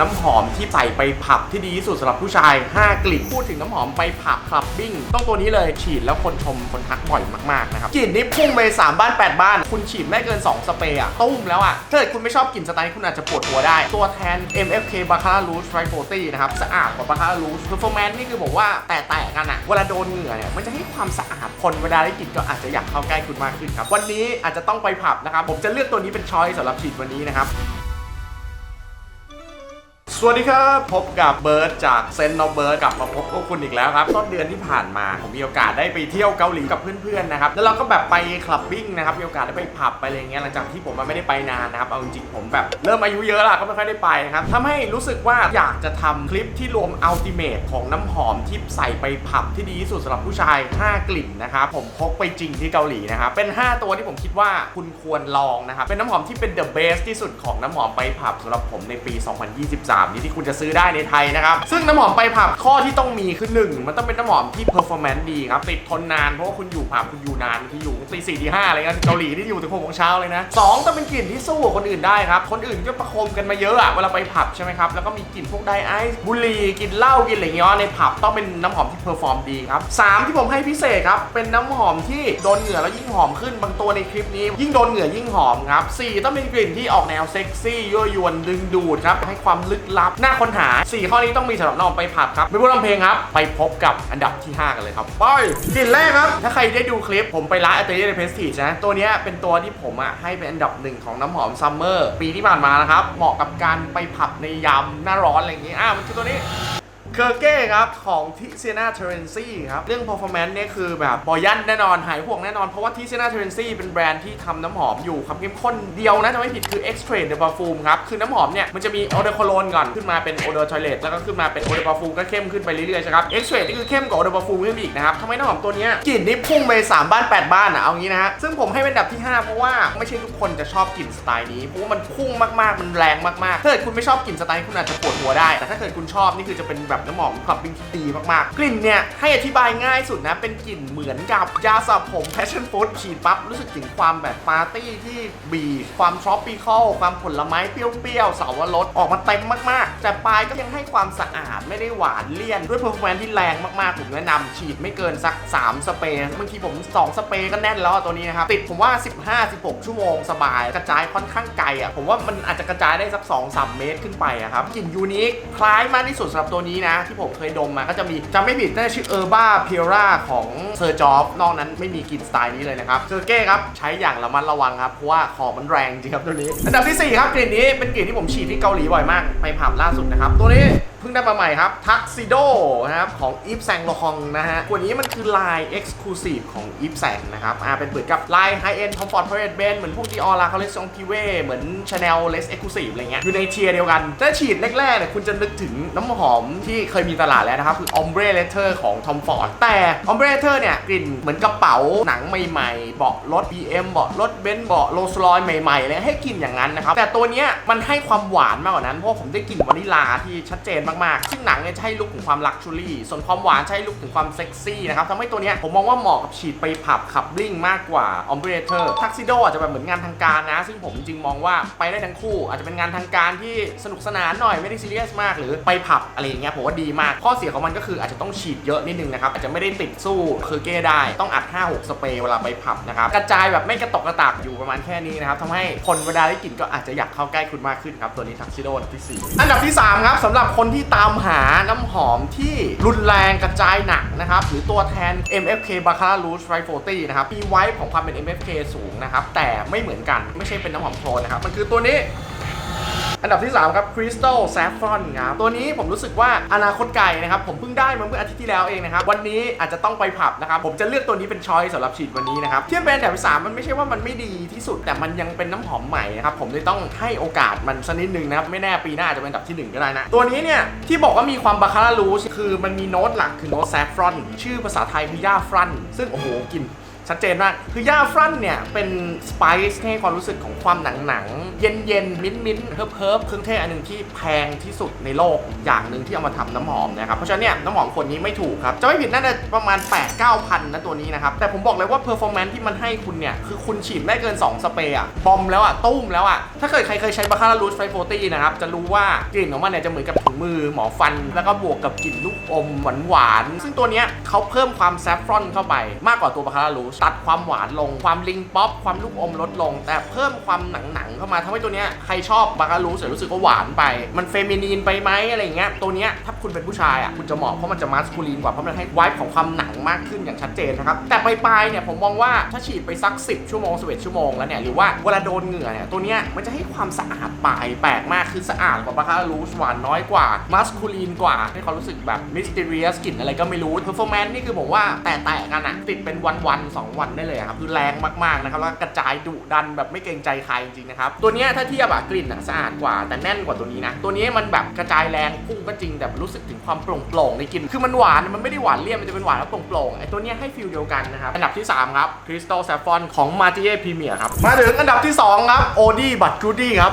น้ำหอมที่ใส่ไปผับที่ดีที่สุดสำหรับผู้ชาย 5 กลิ่นพูดถึงน้ำหอมไปผับคลับบิ้งต้องตัวนี้เลยฉีดแล้วคนชมคนทักบ่อยมากๆนะครับกลิ่นนี้พุ่งไปสามบ้าน 8 บ้าน คุณฉีดไม่เกิน 2 สเปรย์อะตุ้มแล้วอะถ้าเกิดคุณไม่ชอบกลิ่นสไตล์คุณอาจจะปวดหัวได้ ตัวแทน MFK Baccarat Rouge Tri40 นะครับสะอาดกว่า Baccarat Rouge Performance นี่คือผมว่าแตะๆกันอะเวลาโดนเหงื่อเนี่ยมันจะให้ความสะอาดคนเวลาได้กลิ่นก็อาจจะอยากเข้าใกล้คุณมากขึ้นครับวันนี้อาจจะต้องไปผับนะครับผมจะเลือกตัวนี้เป็นช้อยสำหรับฉีดวันนี้นะครับ สวัสดีครับ พบกับเบิร์ดจากเซนต์นอเบิร์ดกลับมาพบกับคุณอีกแล้วครับต้นเดือนที่ผ่านมาผมมีโอกาสได้ไปเที่ยวเกาหลีกับเพื่อนๆนะครับแล้วเราก็แบบไปคลับบิ้งนะครับมีโอกาสได้ไปผับไปอะไรเงี้ยหลังจากที่ผมมาไม่ได้ไปนานนะครับเอาจริงๆผมแบบเริ่มอายุเยอะละก็ไม่ค่อยได้ไปนะครับทำให้รู้สึกว่าอยากจะทำคลิปที่รวมอัลติเมทของน้ำหอมที่ใส่ไปผับที่ดีที่สุดสำหรับผู้ชาย 5 กลิ่นนะครับผมพกไปจริงที่เกาหลีนะครับเป็น 5 ตัวที่ผมคิดว่าคุณควรลองนะครับเป็นน้ำหอมที่เป็น the best ที่สุดของน้ำหอมไปผับสำหรับผมในปี 2023นี้ที่คุณจะซื้อได้ในไทยนะครับ ซึ่งน้ำหอมไปผับข้อที่ต้องมีคือ 1 มันต้องเป็นน้ำหอมที่ performance ดีครับ ติดทนนานเพราะว่าคุณอยู่ผับคุณอยู่นานที่อยู่ตีสี่ตีห้าอะไรเงี้ยเกาหลีที่อยู่ถึงหกโมงเช้าเลยนะ2ต้องเป็นกลิ่นที่สู้กับคนอื่นได้ครับ คนอื่นก็ประโคมกันมาเยอะอะเวลาไปผับใช่ไหมครับแล้วก็มีกลิ่นพวกไดไอซ์บุหรี่กลิ่นเหล้ากลิ่นอะไรเงี้ยในผับต้องเป็นน้ำหอมที่เพอร์ฟอร์มดีครับสามที่ผมให้พิเศษครับเป็นน้ำหอมที่โดนเหงื่อแล้วยิ่งหอมขึ้นบางตัวในคลิปนี้ ยิ่งโดนเหงื่อยิ่งหอมครับสี่ต้องเป็นกลิ่นที่ออกแนวเซ็กซี่ยั่วยวนดึงดูดครับให้ความลึกลับน่าค้นหาสี่ข้อนี้ต้องมีสำหรับน้องไปผับครับไม่พูดลำเพลงครับ ไปพบกับอันดับที่ 5 กันเลยครับไปกลิ่นแรกครับ ถ้าใครได้ดูคลิปผมไปร้านอัตเตอร์ในเพสทีนะตัวเนี้ยเป็นตัวที่ผมอะให้เป็นอันดับหนึ่งของน้ำหอมซัมเมอร์ปีที่ผ่านมานะครับเหมาะกับการไปผับในยามหน้าร้อนอะไรอย่างงี้อะมันคือตัวนี้ เคอร์เก้ครับของทิเซนาเทเรนซี่ครับ เรื่อง performance เนี่ยคือแบบบอยันแน่นอน หายห่วงแน่นอน เพราะว่าทิเซนาเทเรนซี่เป็นแบรนด์ที่ทำน้ำหอมอยู่ความเข้มข้นเดียวนะจะไม่ผิดคือ X Trade de Parfum ครับ คือน้ำหอมเนี่ย มันจะมี Eau de Cologne ก่อนขึ้นมาเป็น Eau de Toilette แล้วก็ขึ้นมาเป็น Eau de Parfum ก็เข้มขึ้นไปเรื่อยๆใช่ครับ X Trade นี่คือเข้มกว่า Eau de Parfum ขึ้นไปอีกนะครับทำให้น้ำหอมตัวนี้กลิ่นนี่พุ่งไปสามบ้านแปดบ้านอะเอางี้นะฮะซึ่งผมให้เป็นดับที่ห้าเพราะว่าไม่ใช่ทุกคนจะชอบกลิ่นสไตล์นี้เพราะว่ามันพุ่งมากๆมันแรงมากๆถ้าเกิดคุณไม่ชอบกลิ่นสไตล์คุณอาจจะปวดหัวได้แต่ถ้าเกิดคุณชอบนี่คือจะเป็นแบบน้ำหอมคลับบิงที่ดีมากๆ กลิ่นเนี่ยให้อธิบายง่ายสุดนะ เป็นกลิ่นเหมือนกับยาสระผม passion fruit ฉีดปั๊บ รู้สึกถึงความแบบปาร์ตี้ที่บีความทรอปปิคอลความผลไม้เปรี้ยวๆ เสาวรสออกมาเต็มมากๆ แต่ปลายก็ยังให้ความสะอาดไม่ได้หวานเลี่ยน ด้วย performance ที่แรงมากๆ ผมแนะนำฉีดไม่เกินสัก 3 สเปรย์บางทีผม 2 สเปรย์ก็แน่นแล้วตัวนี้นะครับติดผมว่า 15-16 ชั่วโมงสบาย กระจายค่อนข้างไกลอะผมว่ามันอาจจะกระจายได้สัก 2-3 เมตรขึ้นไปอะครับกลิ่นยูนิคคล้ายมากที่สุดสำหรับตัวนี้นะที่ผมเคยดมมาก็จะมีจำไม่ผิดน่าจะชื่อเออร์บ้าเพียร่าของเซอร์จอฟนอกนั้นไม่มีกลิ่นสไตล์นี้เลยนะครับเซอร์เก้ครับใช้อย่างระมัดระวังครับเพราะว่าของมันแรงจริงครับตัวนี้ อันดับทีสี่4ครับกลิ่นนี้เป็นกลิ่นที่ผมฉีดที่เกาหลีบ่อยมากไปผับล่าสุดนะครับตัวนี้ พิ่งได้มาใหม่ครับทักซิโดนะครับของอีฟแซงโลคองนะฮะตัวนี้มันคือลาย Exclusive ของอีฟแซงนะครับอ่าเป็นเหมืนกับลาย High End Comfort Parade Band เหมือนพวก Dior La Collection Privé เหมือน Chanel Less Exclusive อะไรเงี้ยอยู่ในเทียร์เดียวกันถ้าฉีดแรกๆเนี่ยคุณจะนึกถึงน้ำหอมที่เคยมีตลาดแล้วนะครับคือ Ombre Leather ของ Tom Ford แต่ Ombre Leather เนี่ยกลิ่นเหมือนกระเป๋าหนังใหม่ๆเบาะรถ BM เบาะรถเบนซ์เบาะโรลส์รอยใหม่ๆเลยให้กลิ่นอย่างนั้นนะครับแต่ตัวเนี้ยมันให้ความหวานมากกว่านั้นเพราะผมได้กลิ่นวานิลาที่ชัดเจนมากๆ ซึ่งหนังเนี่ยจะให้ลุคถึงความลักชัวรี่ ส่วนความหวานจะให้ลุคถึงความเซ็กซี่นะครับทำให้ตัวเนี้ยผมมองว่าเหมาะกับฉีดไปผับขับลิ่งมากกว่า Ombre Leather Tuxedo อาจจะแบบเหมือนงานทางการนะ ซึ่งผมจริงมองว่าไปได้ทั้งคู่ อาจจะเป็นงานทางการที่สนุกสนานหน่อยไม่ได้ซีเรียสมาก หรือไปผับอะไรอย่างเงี้ยผมว่าดีมาก ข้อเสียของมันก็คืออาจจะต้องฉีดเยอะนิดนึงนะครับอาจจะไม่ได้ติดสู้คือเก้ได้ต้องอัด 5-6 สเปรย์เวลาไปผับนะครับกระจายแบบไม่กระตกกระตากอยู่ประมาณแค่นี้นะครับทำให้คนเวลาได้กลิ่นก็อาจจะอยากเข้าใกล้คุณมากขึ้นครับตัวนี้ทักซิโดอันดับที่ 4 อันดับที่ 3 ครับสำหรับคนที่ตามหาน้ำหอมที่รุนแรงกระจายหนักนะครับ หรือตัวแทน MFK Baccarat Rouge 540 นะครับ มีไว้ของความเป็น MFK สูงนะครับ แต่ไม่เหมือนกัน ไม่ใช่เป็นน้ำหอมโคลนนะครับ มันคือตัวนี้ อันดับที่ 3 ครับ Crystal Saffron ครับ ตัวนี้ผมรู้สึกว่าอนาคตไกลนะครับ ผมเพิ่งได้มาเมื่ออาทิตย์ที่แล้วเองนะครับ วันนี้อาจจะต้องไปผับนะครับ ผมจะเลือกตัวนี้เป็นช้อยสำหรับฉีดวันนี้นะครับที่เป็นอันดับที่สามมันไม่ใช่ว่ามันไม่ดีที่สุด แต่มันยังเป็นน้ำหอมใหม่นะครับ ผมเลยต้องให้โอกาสมันสักนิดนึงนะครับ ไม่แน่ปีหน้าอาจจะเป็นอันดับที่หนึ่งก็ได้นะ ตัวนี้เนี่ยที่บอกว่ามีความบาคาร่ารูชคือมันมีโน้ตหลักคือโน้ตแซฟรอนชื่อภาษาไทยคือย่าฟรันซึ่งโอ้โหกลิ่น ชัดเจนมาก คือย่าฟรันเนี่ย เป็นสไปซ์ให้ความรู้สึกของความหนังหนังๆเย็นเย็นมิ้นมิ้นเฮิร์บเฮิร์บเครื่องเทศอันหนึ่งที่แพงที่สุดในโลกอย่างหนึ่งที่เอามาทำน้ำหอมนะครับ เพราะฉะนั้นเนี่ยน้ำหอมคนนี้ไม่ถูกครับ จะไม่ผิดน่าจะประมาณ 8 9 0 0 0นะตัวนี้นะครับ แต่ผมบอกเลยว่าเพอร์ฟอร์แมนซ์ที่มันให้คุณเนี่ย คือคุณฉีดไม่เกิน 2 สเปรย์อะบอมแล้วอะตุ้มแล้วอะถ้าเกิดใครเคยใช้บาคาร่าลูสไฟโฟตี้นะครับจะรู้ว่ากลิ่นของมันเนี่ยจะเหมือนกับถุงมือหมอฟัน แล้วก็บวกกับกลิ่นลูกอมหวานๆซึ่งตัวเนี้ยเขาเพิ่มความแซฟฟรอนเข้าไปมากกว่าตัวบาคาร่าลูสตัดความหวานลง ความลิงป๊อป ความลูกอมลดลง แต่เพิ่มความหนังๆเข้ามาทำให้ตัวเนี้ยใครชอบบาคาราลูสจะรู้สึกว่าหวานไป มันเฟมินีนไปไหมอะไรอย่างเงี้ยตัวเนี้ยถ้าคุณเป็นผู้ชายอะคุณจะเหมาะเพราะมันจะมาสคูลีนกว่าเพราะมันให้ไวท์ของความหนังมากขึ้นอย่างชัดเจนนะครับแต่ปลายๆเนี่ยผมมองว่าถ้าฉีดไปสัก 10 ชั่วโมง11ชั่วโมงแล้วเนี่ยหรือว่าเวลาโดนเหงื่อเนี่ยตัวเนี้ยมันจะให้ความสะอาดปลายแปลกมากคือสะอาดกว่าบาคาราลูสหวานน้อยกว่ามาสคูลีนกว่าให้ความรู้สึกแบบมิส t ต r รียสกลิ่นอะไรก็ไม่รู้เพอร์ฟอร์แมนซ์นี่คือผมว่าแตะๆกันอะติดเป็นวันๆสองวันได้เลยครับคือแรงมากๆนะครับแล้วกระจายดุดันแบบไม่เกรงใจใครจริงๆนะครับตัวนี้ถ้าเทียบอะกลิ่นอะสะอาดกว่าแต่แน่นกว่าตัวนี้นะตัวนี้มันแบบกระจายแรงพุ่งก็จริงแต่รู้สึกถึงความโปร่งๆในกลิ่นคือมันหวานมันไม่ได้หวานเลี่ยนมันจะเป็นหวานแล้วโปร่งๆไอ้ตัวนี้ให้ฟิลเดียวกันนะครับอันดับที่3ครับคริสตัลแซฟฟอนของมาติเย่พรีเมียร์ครับมาถึงอันดับที่2ครับโอดี้บัตจูดี้ครับ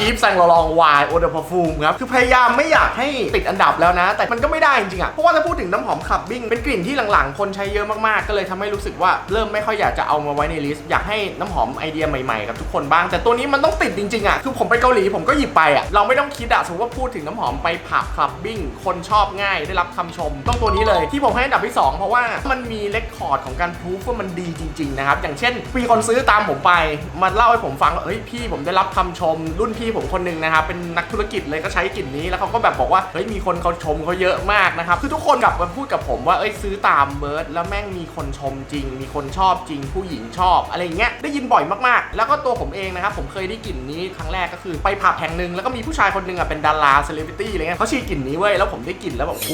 อีฟแซงลองวายโอเดอร์พอฟูมครับ คือพยายามไม่อยากให้ติดอันดับแล้วนะ แต่มันก็ไม่ได้จริงๆอะ เพราะว่าถ้าพูดถึงน้ำหอมขับบิ้ง เป็นกลิ่นที่หลังๆ คนใช้เยอะมากๆ ก็เลยทำให้รู้สึกว่าเริ่มไม่ค่อยอยากจะเอามาไว้ในลิสต์ อยากให้น้ำหอมไอเดียใหม่ๆกับทุกคนบ้าง แต่ตัวนี้มันต้องติดจริงๆอะ คือผมไปเกาหลีผมก็หยิบไปอะ เราไม่ต้องคิดอะ สมมติว่าพูดถึงน้ำหอมไปผับคลับบิ้ง คนชอบง่ายได้รับคำชม ต้องตัวนี้เลย ที่ผมให้อันดับที่สองเพราะว่ามันมีเลคคอร์ดของการพูฟว่ามันดีจริงๆนะครับ อย่างเช่นมีคนซื้อตามผมไปมาเล่าให้ผมฟังว่าเฮ้ยพี่ผมได้รับคำชมรุ่นพผมคนหนึ่งนะครับเป็นนักธุรกิจเลยก็ใช้กลิ่นนี้แล้วเขาก็แบบบอกว่าเฮ้ยมีคนเขาชมเขาเยอะมากนะครับคือทุกคนกลับมาพูดกับผมว่าเอ้ยซื้อตามเบิร์ดแล้วแม่งมีคนชมจริง มีคนชอบจริง ผู้หญิงชอบอะไรเงี้ยได้ยินบ่อยมากๆ แล้วก็ตัวผมเองนะครับผมเคยได้กลิ่นนี้ครั้งแรกก็คือไปผับแห่งหนึ่งแล้วก็มีผู้ชายคนหนึ่งอะเป็นดาราเซเลบริตี้อะไรเงี้ยเขาฉีดกลิ่นนี้เว้ยแล้วผมได้กลิ่นแล้วแบบโอ้โห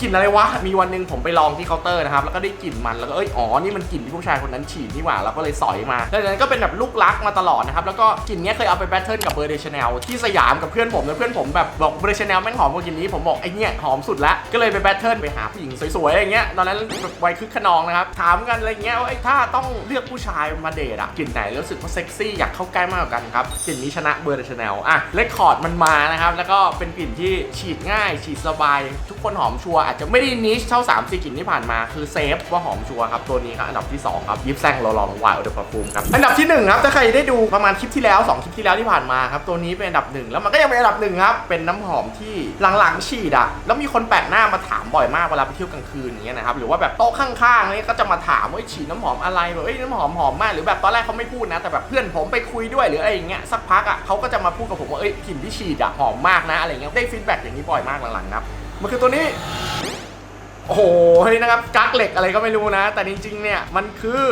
กลิ่นอะไรวะ มีวันหนึ่งผมไปลองที่เคาน์เตอร์นะครับ แล้วก็ได้กลิ่นมัน แล้วก็เอ้ย อ๋อ นี่มันกลิ่นที่ผู้ชายคนนั้นฉีดนี่หว่า เราก็เลยสอยมาแล้วจากนั้นก็เป็นแบบลูกรักมาตลอดนะครับ แล้วก็กลิ่นนี้เคยเอาไปแบทเทิลกับเบอร์เดชแนลที่สยามกับเพื่อนผมแล้วเพื่อนผมแบบบอกเบอร์เดชแนลแม่งหอมกว่ากลิ่นนี้ ผมบอกไอ้เนี้ยหอมสุดละ ก็เลยไปแบทเทิลไปหาผู้หญิงสวยๆอะไรเงี้ย ตอนนั้นแบบวัยคึกขนองนะครับ ถามกันอะไรเงี้ยว่าไอ้ถ้าต้องเลือกผู้ชายมาเดทอะกลิ่นไหนรู้สึกว่าเซ็กซี่อยากเข้าใกล้มากกว่ากันครับ กลิ่นนี้ชนะเบอร์เดชแนลอะเลคคอร์ดมันมานะครับ แล้วก็เป็นกลิ่นที่ฉีดง่าย ฉีดสบาย ทุกคนหอมชัวอาจจะไม่ได้นิชเท่า3 4กลิ่นที่ผ่านมาคือเซฟว่าหอมชัวร์ครับตัวนี้ครับอันดับที่ 2 ครับยิปแซงโรลองวายโอเดอร์พาฟูมครับอันดับที่1ครับถ้าใครได้ดูประมาณคลิปที่แล้ว 2 คลิปที่แล้วที่ผ่านมาครับตัวนี้เป็นอันดับหนึ่งแล้วมันก็ยังเป็นอันดับหนึ่งครับเป็นน้ำหอมที่หลังๆฉีดอะแล้วมีคนแปลกหน้ามาถามบ่อยมากเวลาไปเที่ยวกลางคืนอย่างเงี้ยนะครับหรือว่าแบบโต๊ะข้างๆนี่ก็จะมาถามว่าฉีดน้ำหอมอะไรแบบเอ้ยน้ำหอมหอมมากหรือแบบตอนแรกเขาไม่พูดนะแต่แบบเพื่อนผมไปคุยด้วยหรืออะไรอย่างเงี้ยสักพักอะเขาก็จะมาพูดกับผมว่าเอ้ยกลิ่นที่ฉีดอะหอมมากนะอะไรเงี้ยได้ฟีดแบ็กอย่างนี้บ่อยมากหลังๆครับ มันคือตัวนี้ โอ้โหเฮ้ยนะครับกั๊กเหล็กอะไรก็ไม่รู้นะ แต่จริงๆ เนี่ย มันคือ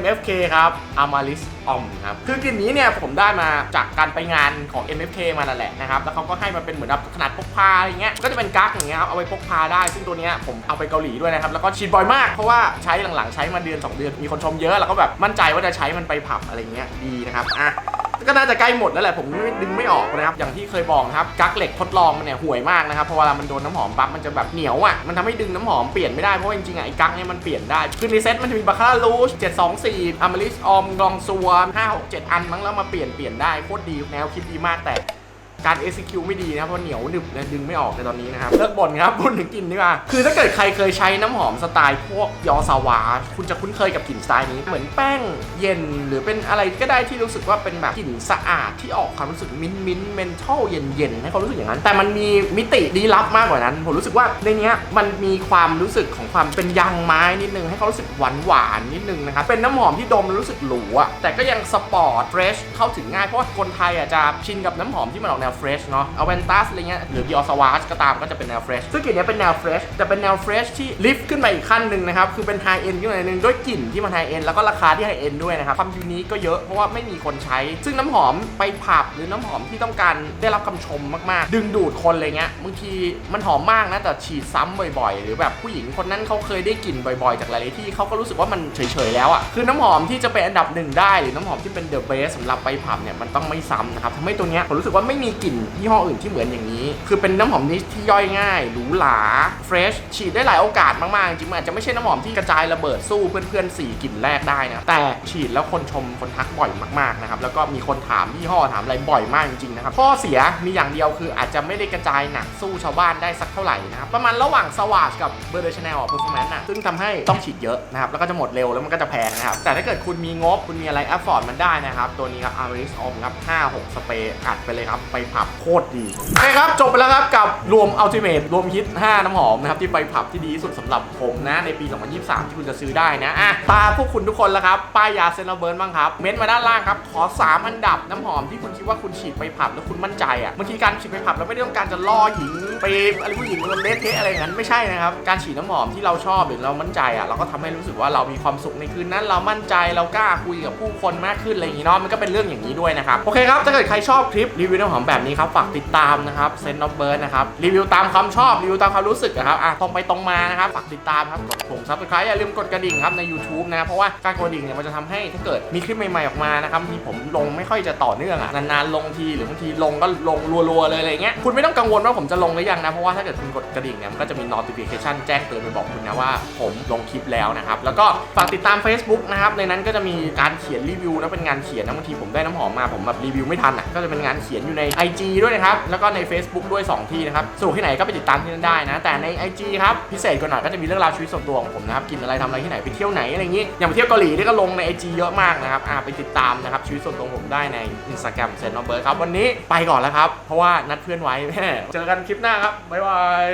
MFK ครับ Amaris Om ครับ คือกลิ่นนี้เนี่ยผมได้มาจากการไปงานของ MFK มานั่นแหละนะครับ แล้วเขาก็ให้มาเป็นเหมือนแบบขนาดพกพาอย่างเงี้ย ก็จะเป็นกั๊กอย่างเงี้ยครับ เอาไปพกพาได้ ซึ่งตัวเนี้ยผมเอาไปเกาหลีด้วยนะครับ แล้วก็ฉีดบ่อยมาก เพราะว่าใช้หลังๆ ใช้มาเดือน 2 เดือน มีคนชมเยอะ แล้วก็แบบมั่นใจว่าจะใช้มันไปผับอะไรเงี้ย ดีนะครับ อะ ก็น่าจะใกล้หมดแล้วแหละผมดึงไม่ออกนะครับอย่างที่เคยบอกนะครับกั๊กเหล็กทดลองมันเนี่ยห่วยมากนะครับเพราะเวลามันโดนน้ำหอมปั๊บมันจะแบบเหนียวอะมันทำให้ดึงน้ำหอมเปลี่ยนไม่ได้เพราะว่าจริงๆอะไอ้กั๊กเนี่ยมันเปลี่ยนได้คือในเซ็ตมันจะมีบาคาร่าลูช724อามาริสออมกองซัว5 6 7 อันมั้งแล้วมาเปลี่ยนเปลี่ยนได้โคตรดีแนวคิดดีมากแต่ การ execute ไม่ดีนะครับเพราะเหนียวหนึบนะดึงไม่ออกในตอนนี้นะครับเลิกบ่นครับบ่นถึงกลิ่นดีกว่าคือถ้าเกิดใครเคยใช้น้ำหอมสไตล์พวกยอสาวา คุณจะคุ้นเคยกับกลิ่นสไตล์นี้เหมือนแป้งเย็นหรือเป็นอะไรก็ได้ที่รู้สึกว่าเป็นแบบกลิ่นสะอาดที่ออกความรู้สึกมิ้นมิ้นเมนทัลเย็นเย็นให้ความรู้สึกอย่างนั้น แต่มันมีมิติลี้ลับมากกว่านั้น ผมรู้สึกว่าในนี้มันมีความรู้สึกของความเป็นยางไม้นิดนึงให้เขารู้สึกหวานหวานนิดนึงนะครับเป็นน้ำหอมที่ดมรู้สึกหรูอะแต่ก็ยังสปอร์ตเฟรชเข้าถึงง่ายเพราะว่าคนไทยอะจะชินกับน้ำหอมที่มันออกแนววเฟรชเนาะเอาเวนตัสอะไรเงี้ยหรือดิออสวาชก็ตามก็จะเป็นแนวเฟรชซึ่งกลิ่นเนี้ยเป็นแนวเฟรชแต่เป็นแนวเฟรชที่ลิฟต์ขึ้นไปอีกขั้นหนึ่งนะครับ คือเป็นไฮเอ็นขึ้นมาหนึ่งด้วยกลิ่นที่มันไฮเอ็นแล้วก็ราคาที่ไฮเอ็นด้วยนะครับความยูนิคก็เยอะเพราะว่าไม่มีคนใช้ ซึ่งน้ำหอมไปผับหรือน้ำหอมที่ต้องการได้รับคำชมมากๆ ดึงดูดคนอะไรเงี้ยบางทีมันหอมมากนะแต่ฉีดซ้ำบ่อยๆ หรือแบบผู้หญิงคนนั้นเขาเคยได้กลิ่นบ่อยๆ จากหลายๆที่เขาก็รู้สึกว่ามันเฉยๆแล้วอะ่ะคือน้ำหอมที่จะเป็นอันดับหนึ่งได้หรือน้ำหอมที่เป็นเดอะเบสสำหรับไปผับเนี่ยมันต้องไม่ซ้ำนะครับทำให้ตัวเนี้ยผมรู้สึกว่าไม่มีกลิ่นยี่ห้ออื่นที่เหมือนอย่างนี้ คือเป็นน้ำหอมนิชที่ย่อยง่ายหรูหราเฟรชฉีดได้หลายโอกาสมากๆจริงๆอาจจะไม่ใช่น้ำหอมที่กระจายระเบิดสู้เพื่อนๆสีกลิ่นแรกได้นะแต่ฉีดแล้วคนชมคนทักบ่อยมากๆนะครับแล้วก็มีคนถามยี่ห้อถามอะไรบ่อยมากจริงๆนะครับข้อเสียมีอย่างเดียวคืออาจจะไม่ได้กระจายหนักสู้ชาวบ้านได้สักเท่าไหร่นะครับประมาณระหว่างสวาชกับเบอร์เดชแนลเพอร์ฟอร์แมนซ์นะซึ่งทำให้ต้องฉีดเยอะนะครับแล้วก็จะหมดเร็วแล้วมันก็จะแพงนะครับแต่ถ้าเกิดคุณมีงบคุณมีอะไรแอฟฟอร์ดมันได้นะครับตัวนี้ครับ Aris Om ครับ5 6สเปรย์อัดไปเลยครับไปผับโคตรดีโอเคครับ จบไปแล้วครับกับรวม Ultimate รวมฮิต 5 น้ำหอมนะครับ ที่ไปผับที่ดีที่สุดสำหรับผมนะ ในปี 2023 ที่คุณจะซื้อได้นะอะตาพวกคุณทุกคนแล้วครับ ป้ายยาเซนเบิร์นบ้างครับ เม้นมาด้านล่างครับ ขอ 3 อันดับน้ำหอมที่คุณคิดว่าคุณฉีดไปผับแล้วคุณมั่นใจอะบางทีการฉีดไปผับเราไม่ได้ต้องการจะล่อหญิงไปอะไรผู้หญิงมันเละเทะอะไรอย่างนั้นไม่ใช่นะครับการฉีดน้ำหอมที่เราชอบหรือเรามั่นใจอะเราก็ทำให้รู้สึกว่าเรามีความสุขในคืนนั้น เรามั่นใจเรากล้าคุยกับผู้คนมากขึ้นอะไรอย่างงี้เนาะมันก็เป็นเรื่องอย่างนี้ด้วยนะครับโอเคครับถ้าเกิดใครชอบคลิปรีวิวน้ำหอมแบบนี้ครับฝากติดตามนะครับเซนต์ออฟเบิร์ดนะครับรีวิวตามความชอบรีวิวตามความรู้สึกนะครับอะตรงไปตรงมานะครับฝากติดตามครับกดปุ่มซับสไครต์อย่าลืมกดกระดิ่งครับใน YouTube นะครับเพราะว่าการกดกระดิ่งเนี่ยมันจะทำให้ถ้าเกิดมีคลิปใหม่ๆออกมานะครับที่ผมลงไม่ค่อยจะต่อเนื่องอะนานๆลงทีหรือบางทีลงก็ลงรัวๆเลยอะไรเงี้ยคุณไม่ต้องกังวลว่าผมจะลงหรือยังนะเพราะว่าถ้าเกิดคุณกดกระดิ่งเนี่ยมันก็จะมี notification แจ้งเตือนไปบอกคุณนะว่าผมลงคลิปแล้วนะครับแล้วก็ฝากติดตาม Facebook นะครับในนั้นก็จะมีการเขียนรีวิวนะเป็นงานเขียนนะบางทีผมได้น้ำหอมมาผมแบบรีวิวไม่ทันอะก็จะเป็นงานเขียนอยู่ใน IG ด้วยนะครับ แล้วก็ใน Facebook ด้วยสองที่นะครับสะดวกที่ไหนก็ไปติดตามที่นั่นได้นะ แต่ใน IG ครับ พิเศษกว่าหน่อยก็จะมีเรื่องราวชีวิตส่วนตัวของผมนะครับ กินอะไรทำอะไรที่ไหน ไปเที่ยวไหนอะไรอย่างงี้ อย่างไปเที่ยวเกาหลีนี่ก็ลงใน IG เยอะมากนะครับอ่าไปติดตามนะครับชีวิตส่วนตัวผมได้ใน Instagram เซนต์อเบิร์ครับวันนี้ไปก่อนแล้วครับเพราะว่านัดเพื่อนไว้ เจอกันคลิปหน้าครับบ๊ายบาย